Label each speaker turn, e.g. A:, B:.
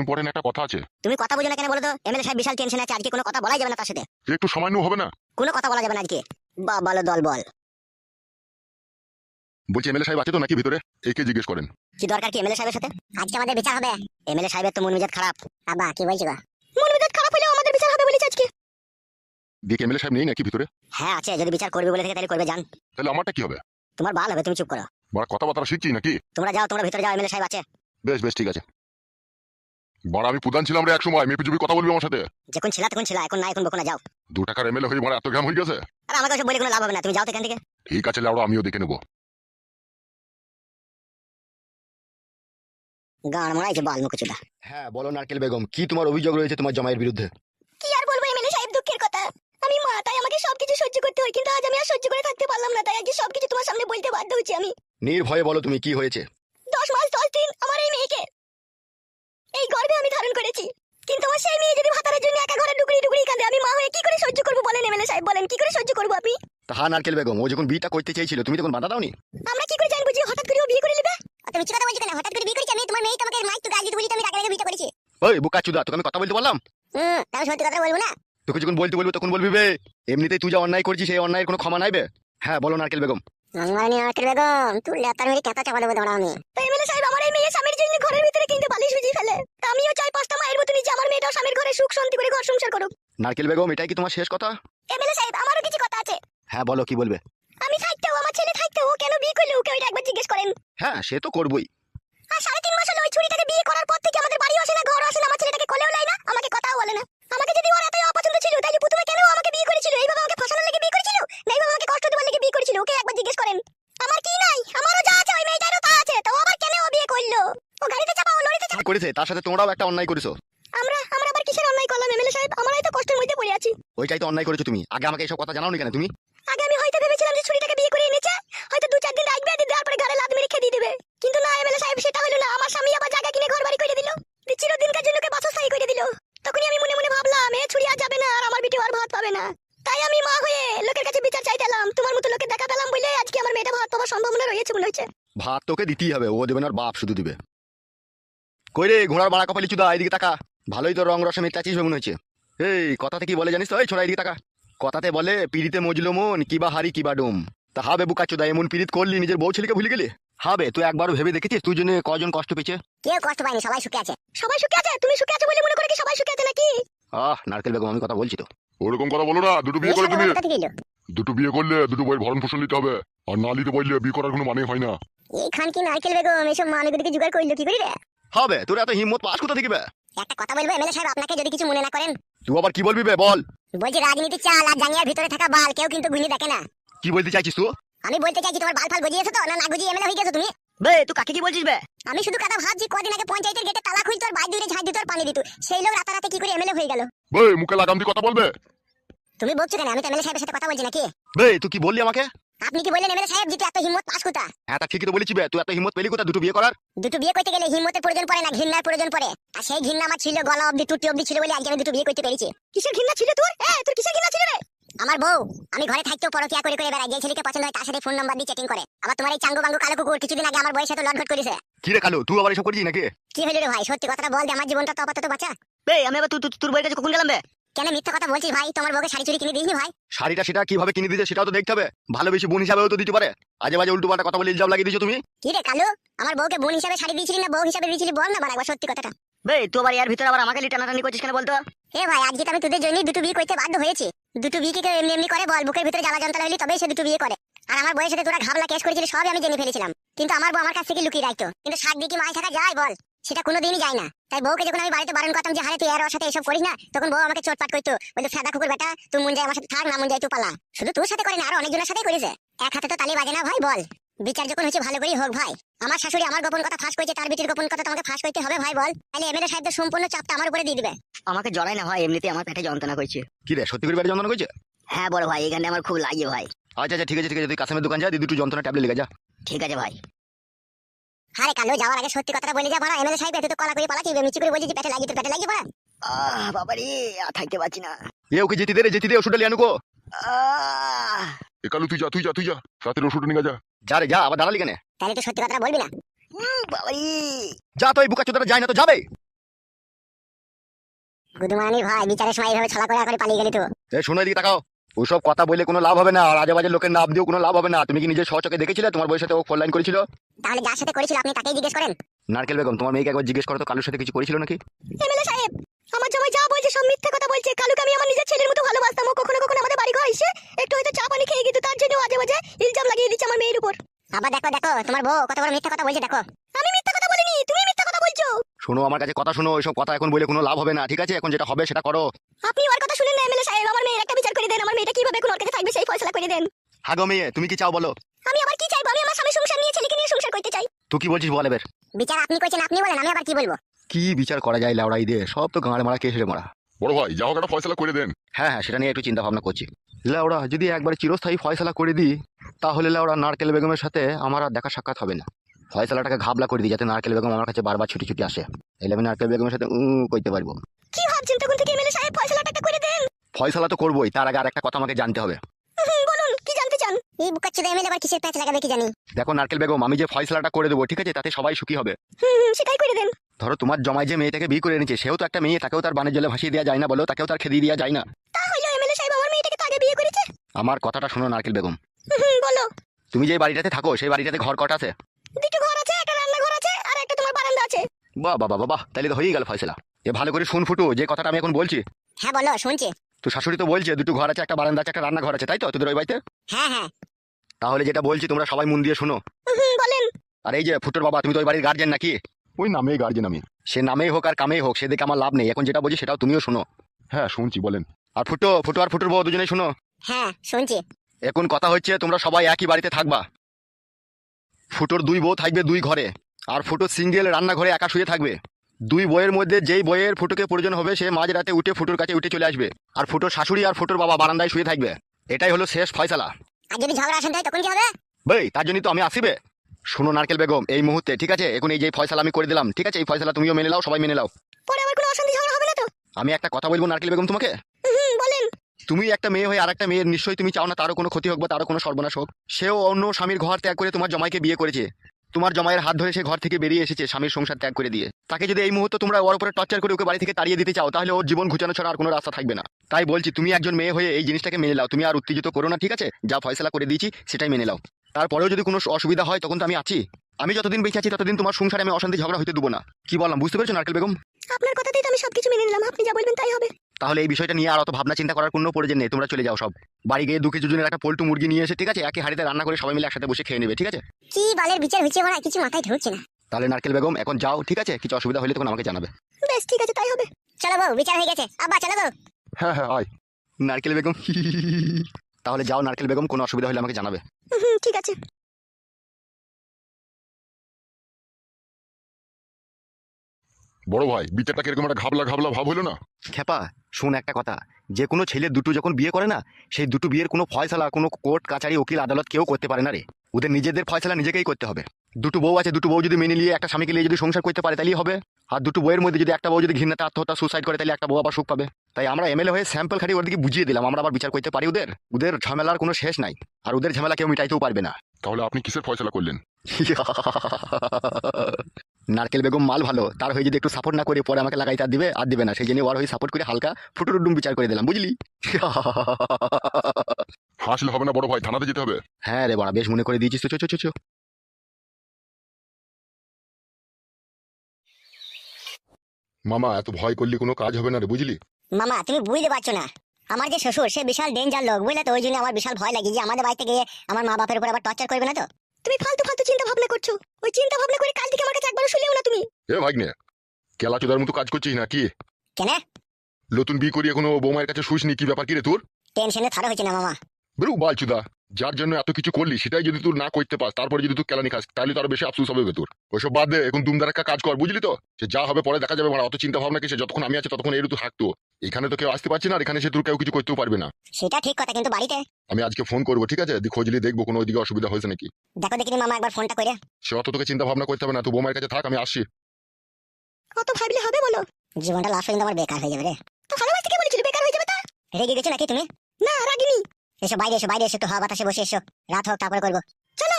A: Important একটা কথা আছে।
B: তুমি কথা বুঝো না কেন বলো তো এমএলএ সাহেব বিশাল টেনশন আছে আজকে কোনো কথা বলাই যাবে না তার সাথে।
A: একটু সময় সামান্য হবে না।
B: কোনো কথা বলা যাবে না আজকে। বা বলো দল বল।
A: বলছি এমএলএ সাহেব আছে তো নাকি ভিতরে? একে জিজ্ঞেস করেন।
B: কি দরকার কি এমএলএ সাহেবের সাথে? আজকে আমাদের বিচার হবে। এমএলএ সাহেবের তো মন মেজাজ খারাপ। আবা কি বলছি গো? মন মেজাজ খারাপ হলেও আমাদের বিচার হবে বলেছে আজকে।
A: দিয়ে এমএলএ সাহেব নেই নাকি ভিতরে?
B: হ্যাঁ আছে। যদি বিচার করবে বলে থাকে তাহলে করবে জান।
A: তাহলে আমারটা কি হবে?
B: তোমার ভালো হবে তুমি চুপ করো।
A: বড় কথাবার্তা শিখছি নাকি?
B: তোমরা যাও তোমরা ভিতরে যাও এমএলএ সাহেব আছে।
A: বেশ বেশ ঠিক আছে। বড় আমি প্রধান ছিলাম রে এক সময় মেপি জুবি কথা বলবি আমার সাথে?
B: যখন ছিলা তখন ছিলা এখন না এখন বকো না যাও।
A: দু টাকার এমএলএ হয়ে বড় এত ঘাম হয়ে গেছে?
B: আর আমাকে ওসব বলে কোনো লাভ হবে না তুমি যাও তো এখান থেকে।
A: ঠিক আছে লাউড়া আমিও দেখে নেব।
B: গান মারাইছে বাল মুখচুদা
C: হ্যাঁ বলো নারকেল বেগম কি তোমার অভিযোগ রয়েছে তোমার জামাইয়ের বিরুদ্ধে?
B: কি আর বলব এমএলএ সাহেব দুঃখের কথা। আমি মা তাই আমাকে সবকিছু সহ্য করতে হয় কিন্তু আজ আমি আর সহ্য করে থাকতে পারলাম না তাই আজকে সবকিছু তোমার সামনে বলতে বাধ্য হচ্ছি আমি।
C: নির্ভয়ে বলো তুমি কি হয়েছে
B: দশ মাস দশ দিন আমার এই মেয়েকে এই গর্ভে আমি ধারণ করেছি কিন্তু আমার সেই মেয়ে যদি ভাতারের জন্য একা ঘরে ডুকরি ডুকরি কাঁদে আমি মা হয়ে কি করে সহ্য করব? বলেন এমএলএ সাহেব বলেন কি করে সহ্য করব আপনি?
C: তাহা নারকেল বেগম ও যখন বিয়েটা করতে চেয়েছিল তুমি তখন বাধা দাওনি?
B: আমরা কি করে জানব যে হঠাৎ করে ও বিয়ে করে নেবে? তুমি মিথ্যা কথা বলছো কেন? হঠাৎ করে বিয়ে করেছি আমি? তোমার মেয়ে তোমাকে মাইক তো গাল দিতে বলি আমি বিয়েটা করেছি।
C: ওই বুকা চুদা তোকে আমি কথা বলতে বললাম?
B: হুম তাহলে সত্যি কথা বলব না।
C: তোকে যখন বলতে বলব তখন বলবি বে এমনিতেই তুই যা অন্যায় করছিস সেই অন্যায়ের কোনো ক্ষমা নাইবে হ্যাঁ বলো নারকেল বেগম।
B: আকেল বেগম? তুই লেতার মেরে কেতা চাপা দেবো দাঁড়া আমি। এমএলএ সাহেব আমার এই মেয়ে স্বামীর জন্য ঘরের ভিতরে কিনতে বালিশ ভিজিয়ে ফেলে। আমিও চাই পাঁচটা মায়ের মতো নিজে আমার মেয়েটাও স্বামীর ঘরে সুখ শান্তি করে ঘর সংসার করুক।
C: নারকেল বেগম এটাই কি তোমার শেষ কথা?
B: এমএলএ সাহেব আমারও কিছু কথা আছে।
C: হ্যাঁ বলো কি বলবে?
B: আমি থাকতেও আমার ছেলে থাকতেও কেন বিয়ে করল? ওকে ওইটা একবার জিজ্ঞেস করেন।
C: হ্যাঁ সে তো করবই।
B: আর সাড়ে তিন মাস হলো ওই ছুরিটাকে বিয়ে করার পর থেকে আমাদের বাড়ি আসে না ঘর আসে না আমার ছেলেটাকে কোলেও লাই না আমাকে কথাও বলে না। আমাকে যদি ওর এতই অপছন্দ ছিল তাহলে প্রথমে কেন আমাকে বিয়ে করেছিল? এইভাবে আমাকে ফাঁসানোর লেগে বিয়ে করেছিল? কি
C: করেছে তার সাথে তোমরাও একটা অন্যায় করেছ।
B: আমরা আমরা আবার কিসের অন্যায় করলাম? এমএলএ সাহেব আমরাই তো কষ্টের মধ্যে পড়ে আছি।
C: ওইটাই তো অন্যায় করেছ তুমি। আগে আমাকে এইসব কথা জানাওনি কেন তুমি?
B: আগে আমি হয়তো ভেবেছিলাম যে ছুরিটাকে বিয়ে করে এনেছে হয়তো দু চার দিন রাখবে আর দেওয়ার পরে ঘরে লাদ মেরে খেয়ে দিয়ে দেবে। কিন্তু না এমএলএ সাহেব সেটা হলো না। আমার স্বামী আবার জায়গা কিনে ঘর বাড়ি করে দিল। চিরদিনকার জন্য বাসস্থায়ী করে দিল। তখনই আমি মনে মনে ভাবলাম এ ছুরি আর যাবে না আর আমার বিটি আর ভাত পাবে না। তাই আমি মা হয়ে লোকের কাছে বিচার চাইতেলাম তোমার মতো লোকে দেখা পেলাম বলে আজকে আমার মেয়েটা ভাত পাওয়ার সম্ভাবনা রয়েছে মনে হচ্ছে।
C: ভাত তোকে দিতেই হবে। ও দেবে না বাপ শুধু দিবে। কই রে ঘোড়ার বাড়া কপালি চুদা এইদিকে তাকা। ভালোই তো রং রসে চাচিস মনে হচ্ছে এই কথাতে কি বলে জানিস তো? এই ছোড়া এইদিকে তাকা। কথাতে বলে পিড়িতে মজলো মন কিবা হারি কিবা ডুম। তা হবে বুকা চুদা এমন পিড়িত করলি নিজের বউ ছেলেকে ভুলে গেলি? হবে তুই একবারও ভেবে দেখেছিস? তুই জন্য কজন কষ্ট পেয়েছে?
B: কেউ কষ্ট পায়নি সবাই সুখে আছে। সবাই সুখে আছে? তুমি সুখে আছে বলে মনে করে কি সবাই সুখে আছে নাকি?
C: আহ নারকেল বেগম আমি কথা বলছি তো।
A: ওরকম কথা বলো না দুটো বিয়ে করে তুমি? দুটো বিয়ে করলে দুটো বইয়ের ভরণ পোষণ নিতে হবে আর না নিতে বললে বিয়ে করার কোনো মানে হয় না।
B: এইখান কি নারকেল বেগম এসব মানুষদেরকে জোগাড় করল কি করি রে?
C: হবে তোর এত হিম্মত পাস কোথা থেকে বে?
B: একটা কথা বলব এমএলএ সাহেব আপনাকে যদি কিছু মনে না করেন।
C: তুই আবার কি বলবি বে বল।
B: বলছি রাজনীতি চাল আর জাঙ্গিয়ার ভিতরে থাকা বাল কেউ কিন্তু গুলি দেখে না।
C: কি বলতে চাইছিস তুই?
B: আমি বলতে চাইছি তোমার বাল ফাল গজিয়েছো তো? না না গজিয়ে এমএলএ হয়ে গেছো তুমি?
D: বে তুই কাকে কি বলছিস বে?
B: আমি শুধু কথা ভাবছি কদিন আগে পঞ্চায়েতের গেটে তালা খুলতো আর বাইর দূরে ঝাঁজ দিত আর পানি দিত। সেই লোক রাতারাতি কি করে এমএলএ হয়ে গেল?
A: বে মুখে লাগাম দিয়ে কথা বলবে।
B: তুমি বলছো কেন? আমি তো এমএলএ সাহেবের সাথে কথা বলছি নাকি?
C: বে তুই কি বললি আমাকে?
B: আপনি কি বললেন এমএলএ সাহেব যেটা এত হিম্মত পাস কোথা
C: হ্যাঁ তা ঠিকই তো বলেছি বে তুই এত হিম্মত পেলি কোথা দুটো বিয়ে করার?
B: দুটো বিয়ে করতে গেলে হিম্মতের প্রয়োজন পড়ে না ঘৃণার প্রয়োজন পড়ে। আর সেই ঘৃণা আমার ছিল গলা অবধি টুটি অবধি ছিল বলে আজকে আমি দুটো বিয়ে করতে পেরেছি। কিসের ঘৃণা ছিল তোর? এ তোর কিসের ঘৃণা ছিল রে? আমার বউ আমি ঘরে থাকতেও পরকিয়া করে করে বেড়াই যে ছেলেকে পছন্দ হয় তার সাথে ফোন নাম্বার দিয়ে চ্যাটিং করে। আবার তোমার এই চাঙ্গু বাঙ্গু কালো কুকুর কিছুদিন আগে আমার বউয়ের সাথে লটঘট করেছে।
C: কি রে কালু তুই আবার এসব করেছিস নাকি?
B: কি হলো রে ভাই সত্যি কথাটা বল দে আমার জীবনটা তো আপাতত বাঁচা।
D: বে আমি আবার তুই তুই- তোর বইয়ের কাছে কখন গেলাম বে?
B: কেন মিথ্যা কথা বলছিস ভাই? তোমার বউকে শাড়ি চুরি কিনে দিসনি ভাই?
C: শাড়িটা সেটা কীভাবে কিনে দিতে সেটাও তো দেখতে হবে। ভালো বেশি বোন হিসাবেও তো দিতে পারে। আজে বাজে উল্টো পাল্টা কথা বলে ইলজাম লাগিয়ে দিয়েছ তুমি?
B: কি রে কালু? আমার বউকে বোন হিসাবে শাড়ি দিয়েছিলি না বউ হিসাবে দিয়েছিলি বল না একবার সত্যি কথাটা।
D: বে তুই আবার এর ভিতরে আবার আমাকে লি টানাটানি করছিস কেন বলতো?
B: হে ভাই আজকে তো আমি তোদের জন্যই দুটো বিয়ে করতে বাধ্য হয়েছি। দুটো বিয়ে কি কেউ এমনি এমনি করে? বল বুকের ভিতরে জ্বালা যন্ত্রণা হলে তবেই সে দুটো বিয়ে করে। আর আমার বয়সে তোরা ঘাবলা কেস করেছিলি সবই আমি জেনে ফেলেছিলাম। কিন্তু আমার বউ আমার কাছ থেকে লুকিয়ে রাখতো। কিন্তু শাক দিয়ে কি মাছ থাকা যায় বল? সেটা কোনোদিনই যায় না। তাই বউকে যখন আমি বাড়িতে বারণ করতাম যে হারে তুই আর সাথে এসব করিস না? তখন বউ আমাকে চোটপাট করতো। বলতো ফেদা কুকুর বেটা তুই মন যায় আমার সাথে থাক না মন যায় তুই পালা। শুধু তোর সাথে করে না আর অনেকজনের সাথে করেছে এক হাতে তো তালি বাজে না ভাই বল। বিচার যখন হচ্ছে ভালো করেই হোক ভাই। আমার শাশুড়ি আমার গোপন কথা ফাঁস করেছে তার বিটির গোপন কথা তোমাকে ফাঁস করতে হবে ভাই বল। তাহলে এমএলএ সাহেব সম্পূর্ণ চাপটা আমার উপরে দিয়ে দিবে।
D: আমাকে জড়াই না ভাই এমনিতে আমার পেটে যন্ত্রণা করছে।
C: কি রে সত্যি করে বাড়ি যন্ত্রণা করছে?
D: হ্যাঁ বড় ভাই এখানে আমার খুব লাগে ভাই।
C: আচ্ছা আচ্ছা ঠিক আছে ঠিক আছে তুই কাসেমের দোকান যা দি দুটো যন্ত্রণা ট্যাবলেট লেগে যা।
D: ঠিক আছে ভাই।
B: আরে কালো যাওয়ার আগে সত্যি কথাটা বলে যা মারা এমএলএ সাহেব এত তো কলা করে পালাচ্ছি মিচি করে বলছি যে পেটে লাগিয়ে তোর পেটে লাগিয়ে পড়া
D: আহ বাবা রে আর থাকতে পারছি না।
C: এ ওকে যেতে দে রে যেতে দে ওষুধটা লিয়ে আনুকো
D: আহ।
A: এ কালু তুই যা তুই যা তুই যা। রাতের ওষুধ নিয়ে যা।
C: যা রে যা আবার দাঁড়ালি কেন?
B: তাহলে তো সত্যি কথাটা বলবি না।
D: উম, বাবা রে
C: যা তো এই বুকা চোদাটা যায় না তো যাবে।
B: গুদুমানির ভাই বিচারের সময় এইভাবে ছলা করে করে পালিয়ে গেলি তো।
C: এ শোনো এদিকে তাকাও। ওসব কথা বলে কোনো লাভ হবে না আর আজে বাজে লোকের নাম দিয়েও কোনো লাভ হবে না। তুমি কি নিজের সচকে দেখেছিলে? তোমার বইয়ের সাথে ও ফোন লাইন করেছিল?
B: তাহলে যার সাথে করেছিল আপনি তাকেই জিজ্ঞেস করেন।
C: নারকেল বেগম তোমার মেয়েকে একবার জিজ্ঞেস করো তো কালুর সাথে কিছু করেছিল নাকি?
B: এমএলএ সাহেব আমার জামাই যা বলছে সব মিথ্যে কথা বলছে। কালুকে আমি আমার নিজের ছেলের মতো ভালোবাসতাম ও কখনো কখনো আমাদের বাড়ি ঘর এসে একটু হয়তো চা পানি খেয়ে গেছে তার জন্য আজে বাজে ইলজাম লাগিয়ে দিচ্ছে আমার মেয়ের উপর। আবার দেখো দেখো তোমার বউ কত বড় মিথ্যা কথা বলছে দেখো। আমি মিথ্যা কথা বলিনি তুমি বলছো?
C: শোনো আমার কাছে কথা শোনো ওইসব কথা এখন বলে কোনো লাভ হবে না ঠিক আছে? এখন যেটা হবে সেটা করো।
B: আপনি ওর কথা শুনেন না এমএলএ সাহেব। আমার মেয়ের একটা বিচার করে দেন আমার মেয়েটা কীভাবে কোন ওর কাছে থাকবে সেই ফয়সালা করে দেন।
C: হাগো মেয়ে তুমি কি চাও বলো?
B: আমি আবার কি চাইব? আমি আমার স্বামী সংসার নিয়ে ছেলেকে নিয়ে সংসার করতে চাই।
C: তুই কি বলছিস বল এবার?
B: বিচার আপনি কইছেন আপনি বলেন আমি আবার কি বলব?
C: কি বিচার করা যায় লাউড়াই দিয়ে? সব তো গাঁড়ে মারা কেসে মারা।
A: বড় ভাই যা হোক একটা ফয়সলা করে দেন।
C: হ্যাঁ হ্যাঁ সেটা নিয়ে একটু চিন্তা ভাবনা করছি। লাউড়া যদি একবার চিরস্থায়ী ফয়সালা করে দিই তাহলে লাউড়া নারকেল বেগমের সাথে আমার আর দেখা সাক্ষাৎ হবে না। ফয়সালাটাকে ঘাবলা করে দিই যাতে নারকেল বেগম আমার কাছে বারবার ছুটি ছুটি আসে। এলে আমি নারকেল বেগমের সাথে উ করতে পারব।
B: কি ভাবছেন তখন থেকে এমএলএ সাহেব? ফয়সালাটা করে দেন।
C: ফয়সালা তো করবোই তার আগে আর একটা কথা আমাকে জানতে হবে।
B: বলুন কি জানতে চান? এই বুকাচ্চুদা এমএলএ আবার কিসের প্যাচ লাগাবে কি জানি?
C: দেখো নারকেল বেগম আমি যে ফয়সালাটা করে দেবো ঠিক আছে? তাতে সবাই সুখী হবে।
B: হুম হুম, সেটাই করে দেন।
C: ধরো তোমার জমায় যে মেয়েটাকে বিয়ে করে এনেছে সেও তো একটা মেয়ে তাকেও তার বানের জলে ভাসিয়ে দেওয়া যায় না বলো তাকেও তার খেদিয়ে দেওয়া যায় না।
B: তা হইল এমএলএ সাহেব আমার মেয়েটাকে তো আগে বিয়ে করেছে?
C: আমার কথাটা শোনো নারকেল বেগম।
B: বলো।
C: তুমি যে বাড়িটাতে থাকো সেই বাড়িটাতে ঘর কটা আছে?
B: দুটো ঘর আছে একটা রান্নাঘর আছে আর একটা তোমার বারান্দা আছে।
C: বাহ বাহ বাহ বাহ তাহলে তো হয়েই গেল ফয়সলা। এ ভালো করে শুন ফুটু যে কথাটা আমি এখন বলছি।
B: হ্যাঁ বলো শুনছি।
C: তো শাশুড়ি তো বলছে দুটো ঘর আছে একটা বারান্দা আছে একটা রান্নাঘর আছে তাই তো তোদের ওই বাড়িতে?
B: হ্যাঁ হ্যাঁ।
C: তাহলে যেটা বলছি তোমরা সবাই মন দিয়ে শোনো।
B: বলেন।
C: আর এই যে ফুটোর বাবা তুমি তো ওই বাড়ির গার্জেন নাকি?
A: ওই নামেই গার্জেন আমি।
C: সে নামেই হোক আর কামেই হোক সেদিকে আমার লাভ নেই। এখন যেটা বলছি সেটাও তুমিও শোনো।
A: হ্যাঁ শুনছি বলেন।
C: আর ফুটো ফুটো আর ফুটোর বউ দুজনেই শোনো।
B: হ্যাঁ শুনছি।
C: এখন কথা হচ্ছে তোমরা সবাই একই বাড়িতে থাকবা। ফুটোর দুই বউ থাকবে দুই ঘরে আর ফুটো সিঙ্গেল রান্নাঘরে একা শুয়ে থাকবে। দুই বইয়ের মধ্যে যেই বইয়ের ফুটোকে প্রয়োজন হবে সে মাঝ রাতে উঠে ফুটোর কাছে উঠে চলে আসবে আর ফুটোর শাশুড়ি আর ফুটোর বাবা বারান্দায় শুয়ে থাকবে। এটাই হলো শেষ ফয়সালা।
B: আর যদি ঝগড়া আসেন তাই তখন কি হবে?
C: ভাই তার জন্যই তো আমি আসিবে। শোনো নারকেল বেগম এই মুহূর্তে ঠিক আছে? এখন এই যে ফয়সালা আমি করে দিলাম ঠিক আছে? এই ফয়সালা তুমিও মেনে নাও সবাই মেনে নাও।
B: পরে আবার কোনো অশান্তি ঝগড়া হবে না তো?
C: আমি একটা কথা বলব নারকেল বেগম তোমাকে? তুমি একটা মেয়ে হয়ে আর একটা মেয়ের নিশ্চয়ই তুমি চাও না তারও কোনো ক্ষতি হোক বা তারও কোনো সর্বনাশ হোক। সেও অন্য স্বামীর ঘর ত্যাগ করে তোমার জমাইকে বিয়ে করেছে। তোমার জমাইয়ের হাত ধরে সে ঘর থেকে বেরিয়ে এসেছে স্বামীর সংসার ত্যাগ করে দিয়ে। তাকে যদি এই মুহূর্তে তোমরা ওর উপরে টর্চার করে ওকে বাড়ি থেকে তাড়িয়ে দিতে চাও, তাহলে ওর জীবন ঘুচানো ছাড়া আর কোনো রাস্তা থাকবে না। তাই বলছি, তুমি একজন মেয়ে হয়ে এই জিনিসটাকে মেনে নাও। তুমি আর উত্তেজিত করো না, ঠিক আছে? যা ফয়সলা করে দিয়েছি, সেটাই মেনে নাও। তারপরেও যদি কোনো অসুবিধা হয়, তখন তো আমি আছি। আমি যতদিন বেঁচে আছি, ততদিন তোমার সংসারে আমি অশান্তি ঝগড়া হইতে দেবো না। কি বললাম, বুঝতে পেরেছ নারকেল বেগম?
B: আপনার কথাতেই তো আমি সবকিছু মেনে নিলাম। আপনি যা বলবেন তাই হবে।
C: তাহলে এই বিষয়টা নিয়ে আর অত ভাবনা চিন্তা করার কোনো প্রয়োজন নেই তোমরা চলে যাও সব। বাড়ি গিয়ে দু কেজি জনের একটা পোল্টু মুরগি নিয়ে এসে ঠিক আছে? একই হাড়িতে রান্না করে সবাই মিলে একসাথে বসে খেয়ে নেবে ঠিক আছে?
B: কি বালের বিচার হচ্ছে বড় কিছু মাথায় ঢুকছে না।
C: তাহলে নারকেল বেগম এখন যাও ঠিক আছে? কিছু অসুবিধা হলে তখন আমাকে জানাবে।
B: বেশ ঠিক আছে তাই হবে। চলো বউ বিচার হয়ে গেছে। আব্বা চলো বউ।
A: হ্যাঁ হ্যাঁ আয়।
C: নারকেল বেগম তাহলে যাও নারকেল বেগম কোনো অসুবিধা হলে আমাকে জানাবে।
B: ঠিক আছে।
A: বড় ভাই বিচারটা কীরকম একটা ঘাবলা ঘাবলা ভাব হলো না?
C: খেপা শোন একটা কথা। যে কোনো ছেলে দুটো যখন বিয়ে করে না সেই দুটো বিয়ের কোনো ফয়সালা কোনো কোর্ট কাছারি উকিল আদালত কেউ করতে পারে না রে। ওদের নিজেদের ফয়সালা নিজেকেই করতে হবে। দুটো বউ আছে দুটো বউ যদি মেনে নিয়ে একটা স্বামীকে নিয়ে যদি সংসার করতে পারে তাহলেই হবে। আর দুটো বউয়ের মধ্যে যদি একটা বউ যদি ঘৃণাতে আত্মহত্যা সুসাইড করে তাহলে একটা বউ আবার সুখ পাবে। তাই আমরা এমএলএ হয়ে স্যাম্পল খাটি ওদেরকে বুঝিয়ে দিলাম আমরা আবার বিচার করতে পারি ওদের। ওদের ঝামেলার কোনো শেষ নাই। আর ওদের ঝামেলা কেউ মিটাইতেও পারবে না।
A: তাহলে আপনি কিসের ফয়সলা করলেন?
C: নারকেল বেগম মাল ভালো তার হয়ে যদি একটু সাপোর্ট না করে পরে আমাকে লাগাইতে আর দিবে আর দিবে না। সেই জন্য ওর হয়ে সাপোর্ট করে হালকা ফুটুরুডুম বিচার করে দিলাম বুঝলি?
A: হাসলে হবে না বড় ভাই থানাতে যেতে হবে।
C: হ্যাঁ রে বড়া বেশ মনে করে দিয়েছিস তো চো চো চো, চো।
A: মামা এত ভয় করলে কোনো কাজ হবে না রে বুঝলি?
B: মামা তুমি বুঝতে পারছ না। আমার যে শ্বশুর সে বিশাল ডেঞ্জার লোক বুঝলে তো? ওই জন্য আমার বিশাল ভয় লাগে যে আমাদের বাড়িতে গিয়ে আমার মা বাপের উপর আবার টর্চার করবে না তো? তুমি ফালতু ফালতু চিন্তা ভাবনা করছ। ওই চিন্তা ভাবনা করে কাল থেকে আমার কাছে একবার শুনেও না তুমি।
A: এ ভাগ্নে কেলা চোদার মতো কাজ করছিস না কি
B: কেন?
A: নতুন বিয়ে করি এখনও বৌমায়ের কাছে শুসনি কি ব্যাপার কি রে তোর?
B: টেনশনে থারা হয়েছে না মামা।
A: বেরু বালচুদা যার জন্য এত কিছু করলি সেটাই যদি তুই না করতে পাস তারপরে যদি তুই কেলানি খাস তাহলে তো আরও বেশি আফসোস হবে তোর। ওইসব বাদ দে এখন দুমদারাক্কা কাজ কর বুঝলি তো? সে যা হবে পরে দেখা যাবে মানে অত চিন্তা ভাবনা কিসে যতক্ষণ আমি আছি ততক্ষণ এর তো। থাকতো এখানে তো কেউ আসতে পারছি না আর এখানে সে তোর কেউ কিছু করতেও পারবে না।
B: সেটা ঠিক কথা কিন্তু বাড়িতে?
A: আমি আজকে ফোন করব ঠিক আছে? দি খোঁজলি দেখব কোনো ওইদিকে অসুবিধা হয়েছে নাকি।
B: দেখো দেখিনি মামা একবার ফোনটা করে
A: সে অত তোকে চিন্তা ভাবনা করতে হবে না তুই বৌমায়ের কাছে থাক আমি আসছি।
B: কত ভাবলে হবে বলো? জীবনটা লাস্ট পর্যন্ত আমার বেকার হয়ে যাবে রে। তো ভালোবাসতে কে বলেছিল বেকার হয়ে যাবে তা? রেগে গেছো নাকি তুমি? না রাগিনি। এসো বাইরে এসো বাইরে এসো একটু হাওয়া বাতাসে বসে এসো। রাত হোক তারপরে করব। চলো!